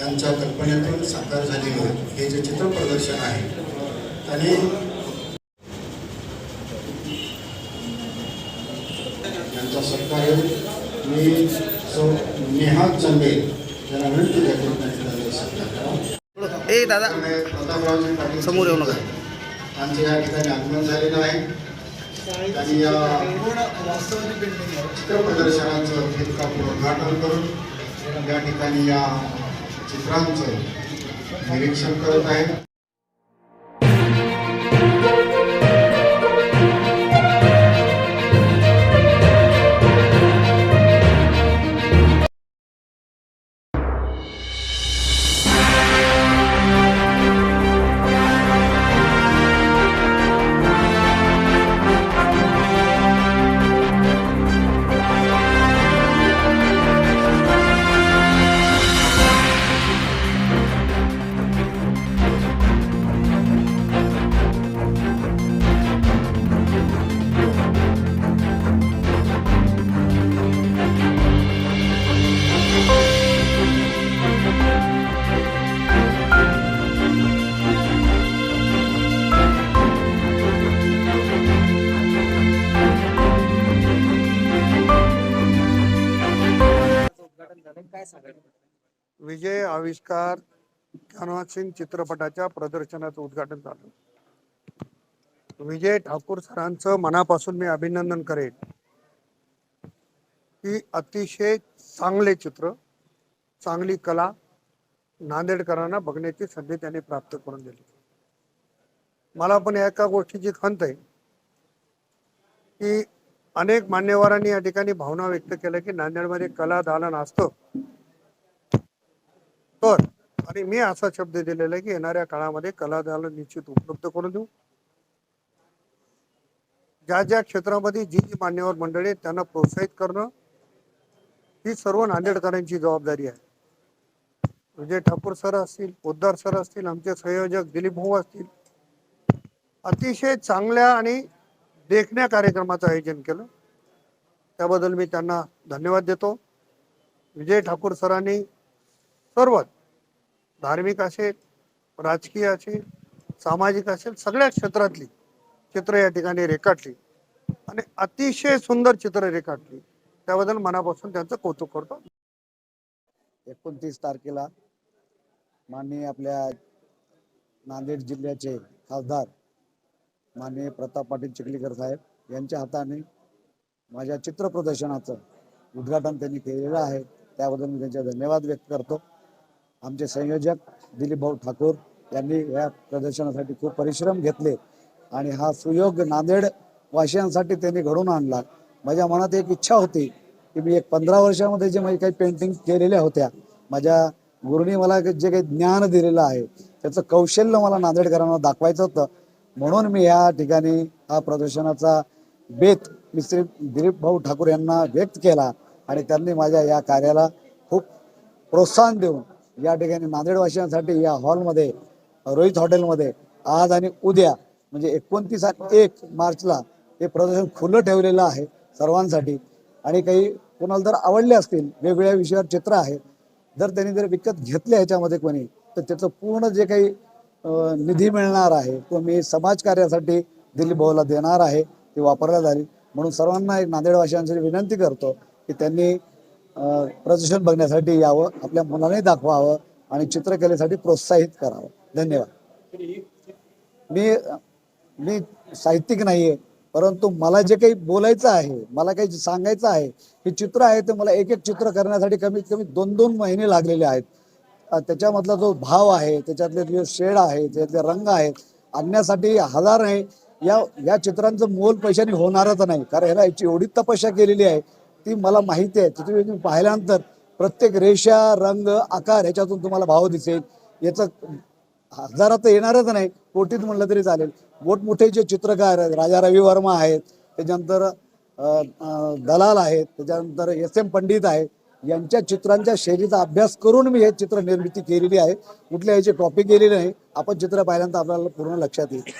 यांच्या कल्पनेतून साकार झालेलं हे जे चित्र प्रदर्शन आहे त्यांनी यांचा सत्कार मी सौ नेहा चंदे यांना विनंती करतो. ए दादा प्रतापरावजी पाटील समोर येऊ नका. या ठिकाणी आगमन झालेलं आहे आणि या चित्र प्रदर्शनाचं फेरकापूर उद्घाटन करून या ठिकाणी या चित्रांचं निरीक्षण करत विजय आविष्कार कॅनव्हास सिंग चित्रपटाच्या प्रदर्शनाचं उद्घाटन झालं. विजय ठाकूर सरांचं मनापासून मी अभिनंदन करेन. की अतिशय चांगले चित्र चांगली कला नांदेडकरांना बघण्याची संधी त्यांनी प्राप्त करून दिली. मला पण एका गोष्टीची खंत आहे की अनेक मान्यवरांनी या ठिकाणी भावना व्यक्त केल्या की नांदेडमध्ये कला दालन असतं. तर आणि मी असा शब्द दिलेला आहे की येणाऱ्या काळामध्ये कलादालन निश्चित उपलब्ध करून देऊ. ज्या ज्या क्षेत्रामध्ये जी जी मान्यवर मंडळी आहेत त्यांना प्रोत्साहित करणं ही सर्व नांदेडकरांची जबाबदारी आहे. विजय ठाकूर सर असतील पोद्दार सर असतील आमचे संयोजक दिलीप भाऊ असतील अतिशय चांगल्या आणि देखण्या कार्यक्रमाचं आयोजन केलं. त्याबद्दल मी त्यांना धन्यवाद देतो. विजय ठाकूर सरांनी सर्वच धार्मिक असेल राजकीय असेल सामाजिक असेल सगळ्या क्षेत्रातली चित्र या ठिकाणी रेखाटली. आणि अतिशय सुंदर चित्र रेखाटली. त्याबद्दल मनापासून त्यांचं कौतुक करतो. एकोणतीस तारखेला माननीय आपल्या नांदेड जिल्ह्याचे खासदार माननीय प्रताप पाटील चिखलीकर साहेब यांच्या हाताने माझ्या चित्र प्रदर्शनाचं उद्घाटन त्यांनी केलेलं आहे. त्याबद्दल मी त्यांचे धन्यवाद व्यक्त करतो. आमचे संयोजक दिलीप भाऊ ठाकूर यांनी या प्रदर्शनासाठी खूप परिश्रम घेतले आणि हा सुयोग नांदेड वाशियांसाठी त्यांनी घडून आणला. माझ्या मनात एक इच्छा होती की मी एक पंधरा वर्षामध्ये जे माझी काही पेंटिंग केलेल्या होत्या माझ्या गुरुनी मला जे काही ज्ञान दिलेलं आहे त्याचं कौशल्य मला नांदेडकरांना दाखवायचं होतं. म्हणून मी या ठिकाणी हा प्रदर्शनाचा बेत मी श्री दिलीप भाऊ ठाकूर यांना व्यक्त केला आणि त्यांनी माझ्या या कार्याला खूप प्रोत्साहन देऊन या ठिकाणी नांदेडवासियांसाठी या हॉलमध्ये रोहित हॉटेलमध्ये आज आणि उद्या म्हणजे एकोणतीस एक मार्चला हे प्रदर्शन खुलं ठेवलेलं आहे सर्वांसाठी. आणि काही कोणाला जर आवडले असतील वेगवेगळ्या विषयावर चित्र आहेत जर त्यांनी जर विकत घेतले ह्याच्यामध्ये कोणी तर त्याचं पूर्ण जे काही निधी मिळणार आहे तो मी समाजकार्यासाठी दिल्ली भाऊला देणार आहे ती वापरल्या झाली म्हणून सर्वांना एक नांदेडवासियांसाठी विनंती करतो की त्यांनी प्रदर्शन बघण्यासाठी यावं आपल्या मुलांनाही दाखवावं आणि चित्रकलेसाठी प्रोत्साहित करावं. धन्यवाद. मी मी साहित्यिक नाहीये परंतु मला जे काही बोलायचं आहे मला काही सांगायचं आहे हे चित्र आहे ते मला एक एक चित्र करण्यासाठी कमीत कमी दोन दोन महिने लागलेले आहेत. त्याच्यामधला जो भाव आहे त्याच्यातले जे शेड आहे त्याच्यातले रंग आहेत आणण्यासाठी हजार आहे या या चित्रांचं मोल पैशाने होणारच नाही. कारण ह्याला याची एवढी तपस्या केलेली आहे ती मला माहिती आहे. तिथे तुम्ही पाहिल्यानंतर प्रत्येक रेषा रंग आकार याच्यातून तुम्हाला भाव दिसेल. याचं हजारात तर येणारच नाही. कोटीत म्हणलं तरी चालेल. मोठमोठे जे चित्रकार आहेत राजा रवी वर्मा आहेत त्याच्यानंतर दलाल आहेत त्याच्यानंतर एस एम पंडित आहेत यांच्या चित्रांच्या शैलीचा अभ्यास करून मी हे चित्र निर्मिती केलेली आहे. कुठल्या याची कॉपी गेलेली नाही. आपण चित्र पाहिल्यानंतर आपल्याला पूर्ण लक्षात येईल.